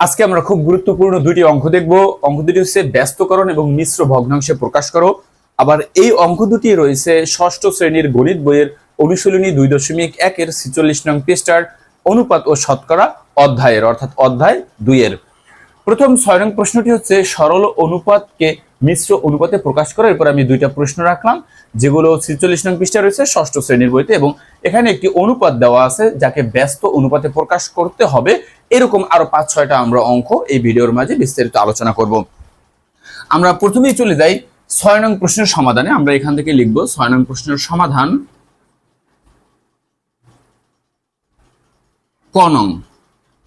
আজকে আমরা খুব গুরুত্বপূর্ণ দুটি অঙ্ক দেখব। অঙ্ক দুটি হচ্ছে ব্যস্তকরণ এবং মিশ্র ভগ্নাংশে প্রকাশ করো। আবার এই অঙ্ক দুটি রয়েছে ষষ্ঠ শ্রেণির গণিত বইয়ের অনুশীলনী দুই দশমিক একের ছিচল্লিশ নং পৃষ্ঠার অনুপাত ও শতকরা অধ্যায়ের, অর্থাৎ অধ্যায় দুইয়ের। প্রথম ছয় নং প্রশ্নটি হচ্ছে, সরল অনুপাতকে মিশ্র অনুপাতে প্রকাশ করার এরপর আমি দুইটা প্রশ্ন রাখলাম, যেগুলো ছিচল্লিশ নং পৃষ্ঠা রয়েছে, ষষ্ঠ শ্রেণির বইতে, এবং এখানে একটি অনুপাত দেওয়া আছে যাকে ব্যস্ত অনুপাতে প্রকাশ করতে হবে। এরকম আরও পাঁচ, ছয়টা আমরা অঙ্ক এই ভিডিওর মাঝে বিস্তারিত আলোচনা করব। আমরা প্রথমেই চলে যাই ছয় নং প্রশ্নের সমাধানে। আমরা এখান থেকে লিখব ছয় নং প্রশ্নের সমাধান। ক নং,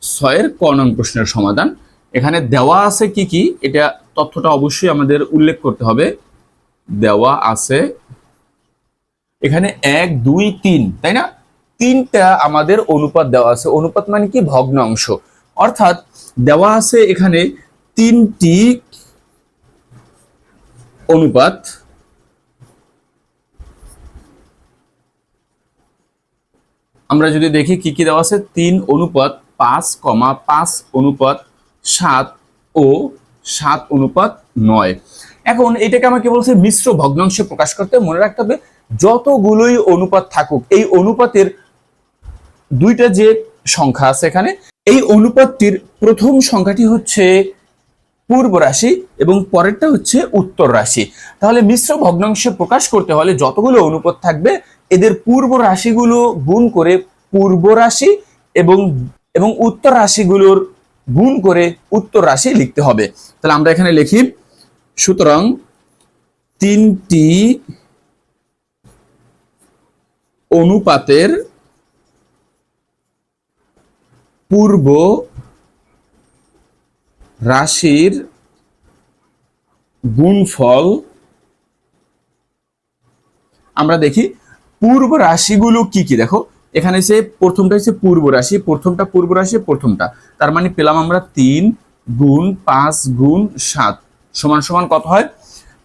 ছয়ের ক নং প্রশ্নের সমাধান। এখানে দেওয়া আছে কি কি? এটা তথ্যটা অবশ্যই আমাদের উল্লেখ করতে হবে। দেওয়া আছে। এখানে এক, দুই, তিন, তাই না? তিনটা আমাদের অনুপাত দেওয়া আছে। অনুপাত মানে কি? ভগ্নাংশ। অর্থাৎ দেওয়া আছে এখানে তিনটি অনুপাত। আমরা যদি দেখি কি কি দেওয়া আছে? তিন অনুপাত পাঁচ কমা পাঁচ অনুপাত সাত ও সাত অনুপাত নয়। এখন এটাকে আমাকে বলছে মিশ্র ভগ্নাংশে প্রকাশ করতে মনে রাখতে হবে, যতগুলোই অনুপাত থাকুক, এই অনুপাতের দুইটা যে সংখ্যা আছে এখানে, এই অনুপাতটির প্রথম সংখ্যাটি হচ্ছে পূর্ব রাশি এবং পরেরটা হচ্ছে উত্তর রাশি। তাহলে মিশ্র ভগ্নাংশে প্রকাশ করতে হলে যতগুলো অনুপাত থাকবে, এদের পূর্ব রাশিগুলো গুণ করে পূর্ব রাশি এবং এবং উত্তর রাশিগুলোর গুণ করে উত্তর রাশি লিখতে হবে। তাহলে আমরা এখানে লিখি, সুতরাং তিনটি অনুপাতের পূর্ব রাশির গুণফল, আমরা দেখি, পূর্ব রাশিগুলো কি কি? দেখো এখানে সে প্রথমটা হচ্ছে পূর্ব রাশি, প্রথমটা পূর্ব রাশি, প্রথমটা। তার মানে পেলাম আমরা তিন গুণ পাঁচ গুণ সাত। সমান সমান কত হয়?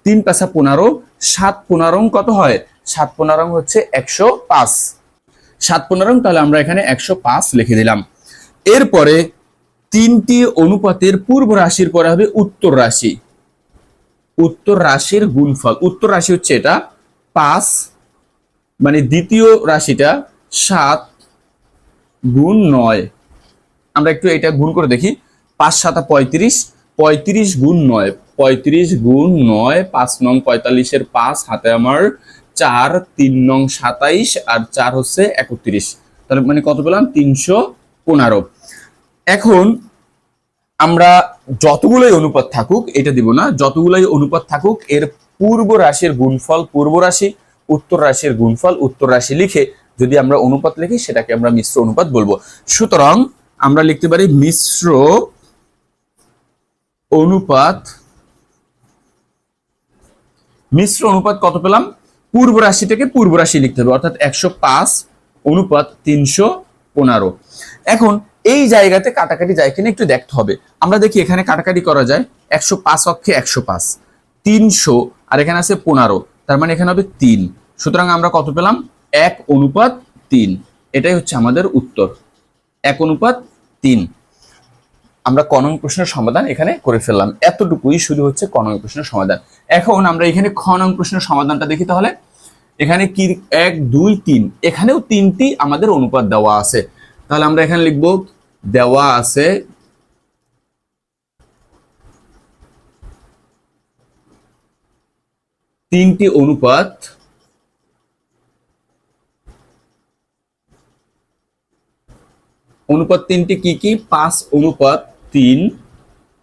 তিন পাঁচা পনেরো, সাত পনেরো কত হয়? সাত পনেরো হচ্ছে একশো পাঁচ। সাত পনেরো তাহলে আমরা এখানে একশো পাঁচ লিখে দিলাম। এরপরে তিনটি অনুপাতের পূর্ব রাশির পরে হবে উত্তর রাশি। উত্তর রাশির গুণফল। উত্তর রাশি হচ্ছে এটা পাঁচ মানে দ্বিতীয় রাশিটা সাত গুণ নয়। আমরা একটু এটা গুণ করে দেখি। পাঁচ সাতা পঁয়ত্রিশ পঁয়ত্রিশ গুণ নয়, পঁয়ত্রিশ গুণ নয়, পাঁচ নং পঁয়তাল্লিশের পাঁচ, হাতে আমার চার, তিন নং সাতাইশ, আর চার হচ্ছে একত্রিশ। তাহলে মানে কত পেলাম? তিনশো পনেরো। এখন আমরা যতগুলোই অনুপাত থাকুক, এটা দিব না, যতগুলোই অনুপাত থাকুক, এর পূর্ব রাশির গুণফল, পূর্ব রাশি, উত্তর রাশির গুণফল, উত্তর রাশি লিখে যদি আমরা অনুপাত লিখি, সেটাকে আমরা মিশ্র অনুপাত বলব। সুতরাং আমরা লিখতে পারি মিশ্র অনুপাত মিশ্র অনুপাত কত পেলাম? পূর্ব রাশি থেকে পূর্ব রাশি লিখতে হবে, অর্থাৎ একশো পাঁচ অনুপাত তিনশো পনেরো। এখন এই জায়গাতে কাটাকাটি যায় কিনা একটু দেখতে হবে। আমরা দেখি এখানে কাটাকাটি করা যায়, একশো পাঁচ অক্ষে একশো পাঁচ, তিনশো, আর এখানে আছে পনেরো, তার মানে এখানে হবে তিন। সুতরাং আমরা কত পেলাম? এক অনুপাত তিন। এটাই হচ্ছে আমাদের উত্তর। এক অনুপাত তিন। আমরা কনং প্রশ্নের সমাধান এখানে করে ফেললাম। এতটুকুই শুধু হচ্ছে কনং প্রশ্নের সমাধান। এখন আমরা এখানে খ নং প্রশ্নের সমাধানটা দেখি তাহলে। এখানে কি এক, দুই, তিন। এখানেও তিনটি আমাদের অনুপাত দেওয়া আছে। তাহলে আমরা এখানে লিখব, দেওয়া আছে তিনটি অনুপাত অনুপাত তিনটি কি কি? পাঁচ অনুপাত তিন,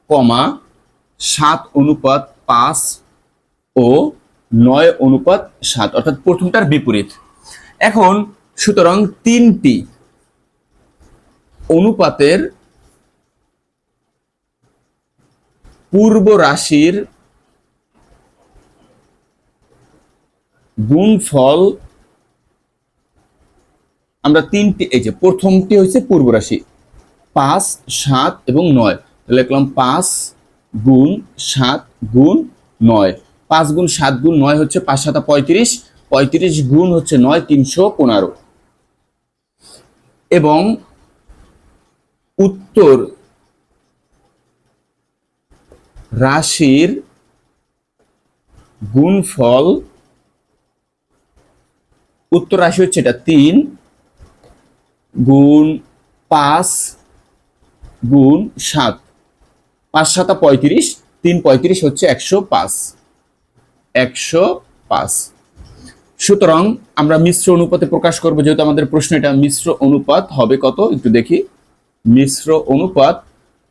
কমা, সাত অনুপাত পাঁচ ও নয় অনুপাত সাত। অর্থাৎ প্রথমটার বিপরীত। এখন সুতরাং তিনটি অনুপাতের পূর্ব রাশির গুণফল আমরা তিনটি এই যে প্রথমটি হচ্ছে পূর্ব রাশি। পাঁচ, সাত এবং নয়। লিখলাম পাঁচ গুণ সাত গুণ নয়। পাঁচ গুণ সাত গুণ নয় হচ্ছে পাঁচ সাতা পঁয়ত্রিশ। পঁয়ত্রিশ গুণ হচ্ছে নয় তিনশো পনেরো। এবং উত্তর রাশির গুণফল উত্তর রাশি হচ্ছে এটা তিন গুণ পাঁচ, গুণ সাত। পাঁচ সাতা পঁয়ত্রিশ, তিন পঁয়ত্রিশ হচ্ছে একশো পাঁচ। একশো পাঁচ। সুতরাং আমরা মিশ্র অনুপাতে প্রকাশ করব, যেহেতু আমাদের প্রশ্ন এটা মিশ্র অনুপাত হবে কত? একটু দেখি। মিশ্র অনুপাত,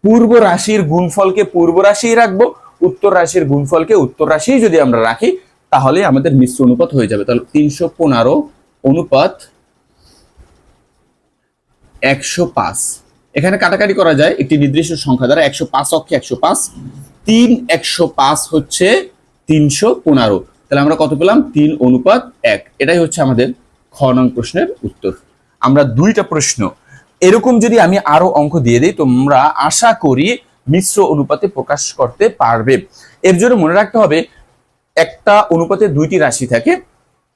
পূর্ব রাশির গুণফলকে পূর্ব রাশি রাখব, উত্তর রাশির গুণফলকে উত্তর রাশি যদি আমরা রাখি, তাহলে আমাদের মিশ্র অনুপাত হয়ে যাবে। তাহলে তিনশো পনেরো অনুপাত একশো পাঁচ। এখানে কাটাকাটি করা যায় একটি নির্দিষ্ট সংখ্যা দ্বারা একশো পাঁচ অক্ষে একশো পাঁচ, তিন একশো পাঁচ হচ্ছে তিনশো পনেরো। তাহলে আমরা কত পেলাম? তিন অনুপাত এক। এটাই হচ্ছে আমাদের খ নং প্রশ্নের উত্তর। আমরা দুইটা প্রশ্ন। এরকম যদি আমি আরও অঙ্ক দিয়ে দিই, তোমরা আশা করি মিশ্র অনুপাতে প্রকাশ করতে পারবে। এর জন্য মনে রাখতে হবে, একটা অনুপাতে দুইটি রাশি থাকে।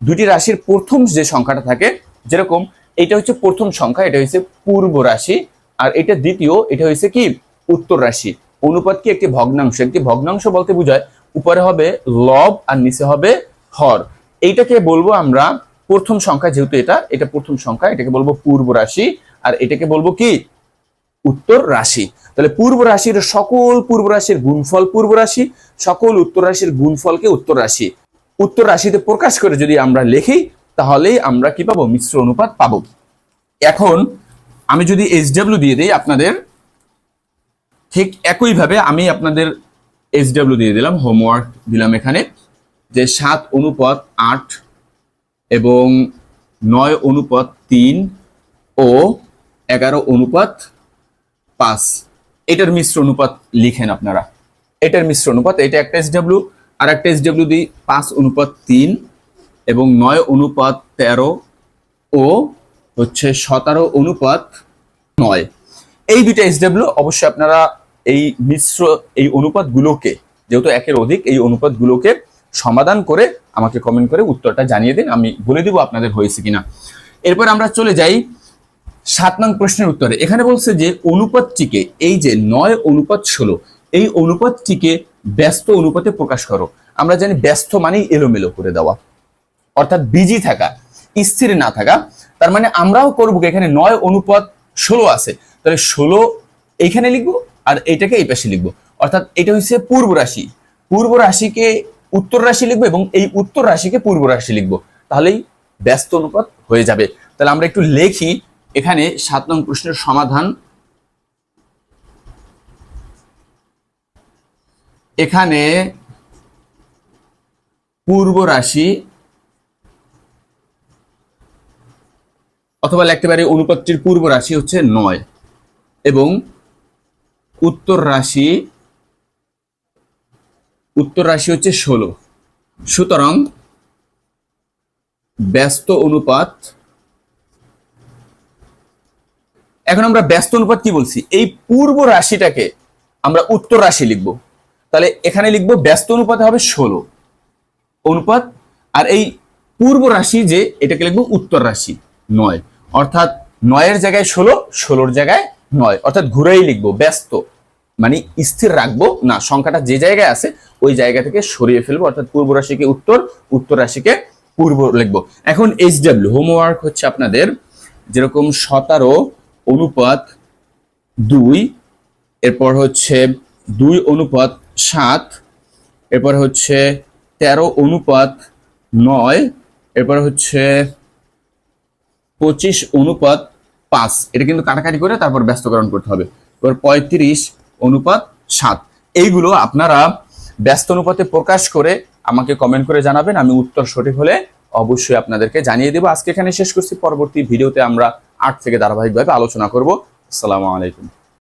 দুইটি রাশির প্রথম যে সংখ্যাটা থাকে, যেরকম এটা হচ্ছে প্রথম সংখ্যা, এটা হচ্ছে পূর্ব রাশি। আর এটা দ্বিতীয়, এটা হচ্ছে কি? উত্তর রাশি। অনুপাত কি? একটি ভগ্নাংশ। একটি ভগ্নাংশ বলতে বোঝায় উপরে হবে লব আর নিচে হবে হর। এইটাকে বলব আমরা প্রথম সংখ্যা, যেহেতু এটা এটা প্রথম সংখ্যা, এটাকে বলব পূর্ব রাশি। আর এটাকে বলব কি? উত্তর রাশি। তাহলে পূর্ব রাশির সকল পূর্ব রাশির গুণফল পূর্ব রাশি, সকল উত্তর রাশির গুণফলকে উত্তর রাশি। উত্তর রাশিতে প্রকাশ করে যদি আমরা লিখি তাহলেই আমরা কি পাবো? মিশ্র অনুপাত পাবো এখন আমি যদি এইচডব্লিউ দিয়ে দিই আপনাদের, ঠিক একইভাবে আমি আপনাদের এইচডব্লিউ দিয়ে দিলাম হোমওয়ার্ক দিলাম এখানে, যে সাত অনুপাত আট এবং নয় অনুপাত তিন ও এগারো অনুপাত পাঁচ। এটার মিশ্র অনুপাত লিখেন আপনারা। এটার মিশ্র অনুপাত, এটা একটা এসডব্লিউ আর একটা এসডব্লিউ দিই, পাঁচ অনুপাত তিন এবং নয় অনুপাত তেরো ও হচ্ছে সতেরো অনুপাত নয়। এই দুইটা এসডব্লিউ অবশ্যই আপনারা এই মিশ্র এই অনুপাতগুলোকে, যেহেতু একের অধিক, এই অনুপাতগুলোকে সমাধান করে আমাকে কমেন্ট করে উত্তরটা জানিয়ে দিন, আমি বলে দিব আপনাদের হয়েছে কিনা। এরপর আমরা চলে যাই সাত নং প্রশ্নের উত্তরে। এখানে বলছে যে অনুপাতটিকে, এই যে নয় অনুপাত ষোলো, এই অনুপাতটিকে ব্যস্ত অনুপাতে প্রকাশ করো। আমরা জানি ব্যস্ত মানেই এলোমেলো করে দেওয়া। অর্থাৎ বিজি থাকা, স্থির না থাকা, তার মানে আমরাও করব এখানে নয় অনুপাত ষোলো আছে। তাহলে ষোলো এইখানে লিখব আর এইটাকে এই পাশে লিখব। অর্থাৎ এটা হচ্ছে পূর্ব রাশি। পূর্ব রাশিকে উত্তর রাশি লিখব এবং এই উত্তর রাশিকে পূর্ব রাশি লিখব। তাহলেই ব্যস্ত অনুপাত হয়ে যাবে। তাহলে আমরা একটু লেখি। এখানে সাত নং প্রশ্নের সমাধান। এখানে পূর্ব রাশি অথবা লিখতে পারি অনুপাতটির পূর্ব রাশি হচ্ছে নয় এবং উত্তর রাশি উত্তর রাশি হচ্ছে ষোলো। সুতরাং ব্যস্ত অনুপাত, এখন আমরা ব্যস্ত অনুপাত কি বলছি? এই পূর্ব রাশিটাকে আমরা উত্তর রাশি লিখব। তাহলে এখানে লিখব ব্যস্ত অনুপাতে হবে ষোলো। অনুপাত, আর এই পূর্ব রাশি যে, এটাকে লিখব উত্তর রাশি নয়। অর্থাৎ নয়ের জায়গায় ষোলো, ষোলোর জায়গায় নয়। অর্থাৎ ঘুরেই লিখব, ব্যস্ত। মানে স্থির রাখব, না, সংখ্যাটা যে জায়গায় আছে, ওই জায়গা থেকে সরিয়ে ফেলব, অর্থাৎ পূর্ব রাশিকে উত্তর উত্তর রাশিকে পূর্ব লিখব। এখন এইচ ডাব্লিউ হোমওয়ার্ক হচ্ছে আপনাদের যেরকম সতেরো অনুপাত দুই, এরপর হচ্ছে দুই অনুপাত সাত, এরপর হচ্ছে তেরো অনুপাত নয়, এরপর হচ্ছে পঁচিশ অনুপাত পাঁচ। এটা কিন্তু কাটাকাটি করে তারপর ব্যস্তকরণ করতে হবে। এবার পঁয়ত্রিশ অনুপাত সাত। এইগুলো আপনারা ব্যস্ত অনুপাতে প্রকাশ করে আমাকে কমেন্ট করে জানাবেন। আমি উত্তর সঠিক হলে অবশ্যই আপনাদেরকে জানিয়ে দেবো। আজকে এখানে শেষ করছি। পরবর্তী ভিডিওতে আমরা আট থেকে ধারাবাহিকভাবে আলোচনা করব। আসসালামু আলাইকুম।